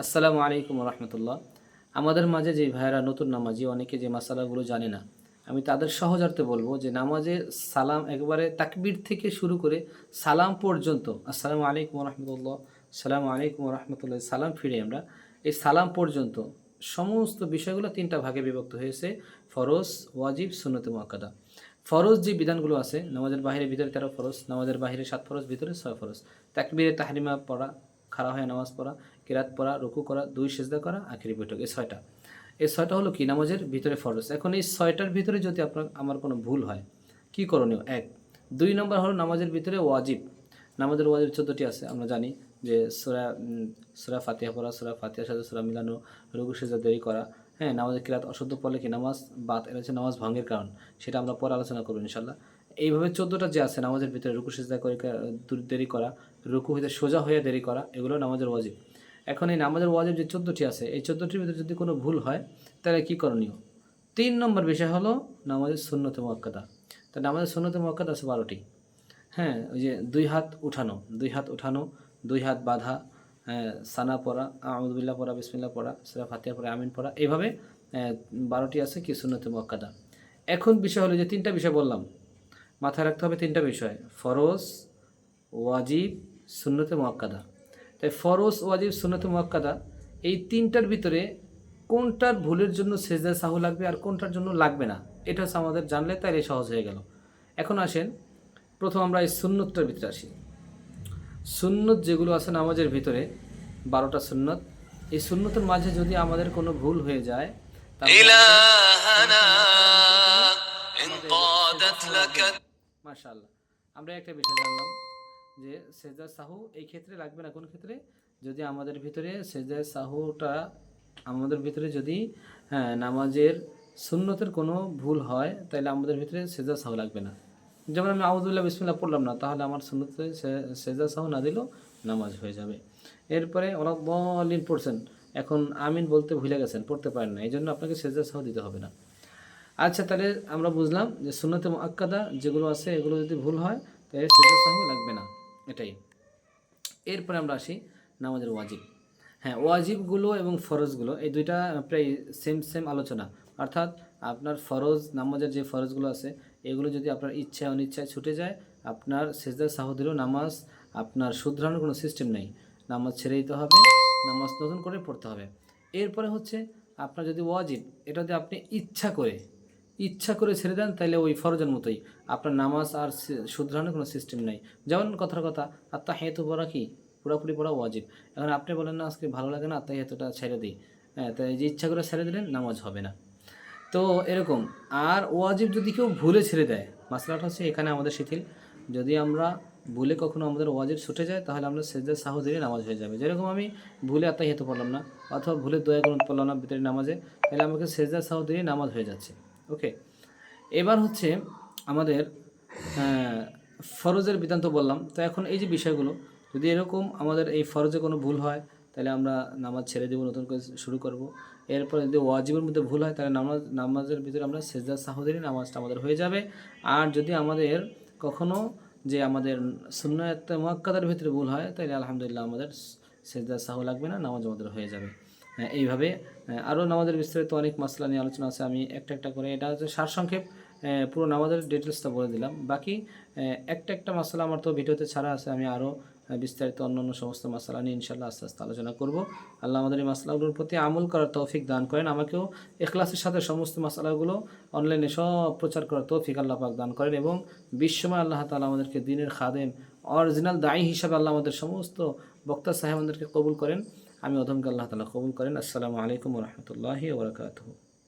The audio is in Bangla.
আসসালামু আলাইকুম রহমতুল্লাহ আমাদের মাঝে যে ভাইয়েরা নতুন নামাজি, অনেকে যে মাসালাগুলো জানে না, আমি তাদের সহজার্থে বলব যে নামাজে সালাম একবারে তাকবির থেকে শুরু করে সালাম পর্যন্ত, আসসালামু আলাইকুম রহমতুল্লাহ সালাম আলাইকুম রহমতুল্লাহ সালাম ফিরে আমরা, এই সালাম পর্যন্ত সমস্ত বিষয়গুলো তিনটা ভাগে বিভক্ত হয়েছে, ফরজ, ওয়াজিব, সুন্নতে মোয়াক্কাদা। ফরজ যে বিধানগুলো আছে, নামাজের বাহিরে ভিতরে তেরো ফরজ, নামাজের বাহিরে সাত ফরজ, ভিতরে ছয় ফরজ। তাকবিরে তাহরিমা পড়া, খাড়া হয়ে নামাজ পড়া কেরাত পড়া, রুকু করা, দুই সেজদা করা, আখেরি বৈঠক। এই ছয়টা। এই ছয়টা হলো কি? নামাজের ভিতরে ফরজ। এখন এই ছয়টার ভিতরে যদি আপনার, আমার কোনো ভুল হয়, কি করণীয়? এক। দুই নম্বর হলো নামাজের ভিতরে ওয়াজিব। নামাজের ওয়াজিব চোদ্দোটি আছে, আমরা জানি যে সোরা সোরা ফাতিহা পড়া, সোরা ফাতিহার সাথে সোরা মিলানো রুকু সেজদা দেরি করা। হ্যাঁ নামাজের কিরাত অশুদ্ধ পড়লে কি নামাজ বাত এটা হচ্ছে নামাজ ভঙ্গের কারণ। সেটা আমরা পরে আলোচনা করব ইনশাল্লাহ এইভাবে চোদ্দোটা যে আছে, নামাজের ভিতরে রুকু সেজদা করে দেরি করা, রুকু হইতে সোজা হয়ে দেরি করা, এগুলো নামাজের ওয়াজিব। এখন এই নামাজের ওয়াজিব যে চোদ্দোটি আছে এই চোদ্দোটির ভিতরে যদি কোনো ভুল হয় তাহলে কী করণীয়? তিন নম্বর বিষয় হলো নামাজের সুন্নতে মোয়াক্কাদা। তা নামাজের শূন্যতে মোয়াক্কাদা আছে বারোটি। হ্যাঁ ওই যে দুই হাত উঠানো দুই হাত উঠানো দুই হাত বাঁধা হ্যাঁ, সানা পড়া আহমদুল্লাহ পড়া বিসমিল্লা পড়া সেরা ফাতিয়া পড়া আমিন পড়া এইভাবে বারোটি আছে কি শূন্যতে মোয়াক্কাদা। এখন বিষয় হলো যে তিনটা বিষয় বললাম মাথায় রাখতে হবে তিনটা বিষয় ফরজ ওয়াজিব সুন্নতে মোয়াক্কাদা। তাই ফরজ ওয়াজিব সুন্নত মোয়াক্কাদা এই তিনটার ভিতরে কোনটার ভুলের জন্য সেজদা সাহু লাগবে আর কোনটার জন্য লাগবে না এটা হচ্ছে আমাদের জানলে তাই তাইলে সহজ হয়ে গেল। এখন আসেন প্রথম আমরা এই সুন্নতটার ভিতরে আসি। সুন্নত যেগুলো আছে নামাজের ভিতরে বারোটা সুন্নত। এই সুন্নতের মাঝে যদি আমাদের কোনো ভুল হয়ে যায় মাশাল্লাহ আমরা একটা বিষয় জানলাম। যে সেজদা সাহু এই ক্ষেত্রে লাগবে না? কোন ক্ষেত্রে? যদি আমাদের ভিতরে সেজদা সাহুটা আমাদের ভিতরে যদি হ্যাঁ নামাজের সুন্নতের কোনো ভুল হয়, তাহলে আমাদের ভিতরে সেজদা সাহু লাগবে না। যেমন আমি আউদুল্লাহ বিসমিল্লাহ পড়লাম না, তাহলে আমার সুন্নতে সে- সেজদা সাহু না দিলেও নামাজ হয়ে যাবে। এরপরে ওরা বলিন পড়ছেন। এখন আমিন বলতে ভুলে গেছেন, পড়তে পারেন না। এই জন্য আপনাকে সেজদা সাহু দিতে হবে না। আচ্ছা তাহলে আমরা বুঝলাম যে সুন্নতে মুআক্কাদা যেগুলো আছে, এগুলো যদি ভুল হয়, তাহলে সেজদা সাহু লাগবে না। এটাই। এরপরে আমরা আসি নামাজের ওয়াজিব। হ্যাঁ ওয়াজিবগুলো এবং ফরজগুলো এই দুইটা প্রায় সেম সেম আলোচনা। অর্থাৎ আপনার ফরজ, নামাজের যে ফরজগুলো আছে, এগুলো যদি আপনার ইচ্ছা, অনিচ্ছায় ছুটে যায়, আপনার সেজদা সাহু দিলেও নামাজ, আপনার শুধরানোর কোনো সিস্টেম নেই। নামাজ ছেড়ে দিতে হবে, নামাজ নতুন করে পড়তে হবে। এরপরে হচ্ছে আপনার যদি ওয়াজিব, এটা যদি আপনি ইচ্ছা করে ইচ্ছা করে ছেড়ে দেন তাহলে ওই ফরজের মতোই। আপনার নামাজ আর শুধরানোর কোনো সিস্টেম নেই। যেমন কথার কথা আত্মা হেতু পড়া কি? পুরোপুরি পড়া ওয়াজিব। এখন আপনি বলেন না, আজকে ভালো লাগে না আত্মা হেতুটা ছেড়ে দিই। হ্যাঁ তাই যে ইচ্ছা করে ছেড়ে দিলেন, নামাজ হবে না। তো এরকম, আর ওয়াজিব যদি কেউ ভুলে ছেড়ে দেয়, মাসলাটা হচ্ছে এখানে আমাদের শিথিল। যদি আমরা ভুলে কখনো আমাদের ওয়াজিব ছুটে যায়, তাহলে আমরা সেজদা সাহু দিয়ে নামাজ হয়ে যাবে। যেরকম আমি ভুলে আত্মা হেতু পড়লাম না, অথবা ভুলে দয়া করুন পড়লাম না ভিতরে নামাজে, তাহলে আমাকে সেজদা সাহু দিয়ে নামাজ হয়ে যাচ্ছে। ওকে এবার হচ্ছে আমাদের ফরজের বিধান তো বললাম। তো এখন এই যে বিষয়গুলো, যদি এরকম আমাদের এই ফরজে কোনো ভুল হয়, তাহলে আমরা নামাজ ছেড়ে দেবো, নতুন করে শুরু করব। এরপর যদি ওয়াজিবের মধ্যে ভুল হয়, তাহলে নামাজ, নামাজের ভিতরে আমরা সেজদা সাহোদরি নামাজটা আমাদের হয়ে যাবে। আর যদি আমাদের কখনো যে আমাদের সুন্নাত মোয়াক্কাদার ভিতরে ভুল হয়, তাহলে আলহামদুলিল্লাহ আমাদের সেজদা সাহু লাগবে না, নামাজ আমাদের হয়ে যাবে। এইভাবে। আরও নামাজের বিস্তারিত অনেক মশলা নিয়ে আলোচনা আছে, আমি একটা একটা করে। এটা হচ্ছে সারসংক্ষেপ পুরো নামাজের ডিটেলসটা বলে দিলাম। বাকি একটা একটা মশলা আমার তো ভিডিওতে ছাড়া আছে, আমি আরও বিস্তারিত অন্য অন্য সমস্ত মশলা নিয়ে ইনশাল্লাহ আস্তে আস্তে আলোচনা করব। আল্লাহ আমাদের এই মশলাগুলোর প্রতি আমল করার তৌফিক দান করেন। আমাকেও এখলাসের সাথে সমস্ত মশলাগুলো অনলাইনে সব প্রচার করার তৌফিক আল্লাহ পাক দান করেন এবং বিশ্বময় আল্লাহ তালা আমাদেরকে দিনের খাদেম, অরিজিনাল দায়ী হিসাবে আল্লাহ আমাদের সমস্ত বক্তা সাহেব আমাদেরকে কবুল করেন। আমি অধমকে আল্লাহ তালা কবুল করেন। আসসালামু আলাইকুম রহমতুল্লাহি ওবরাকাতুহ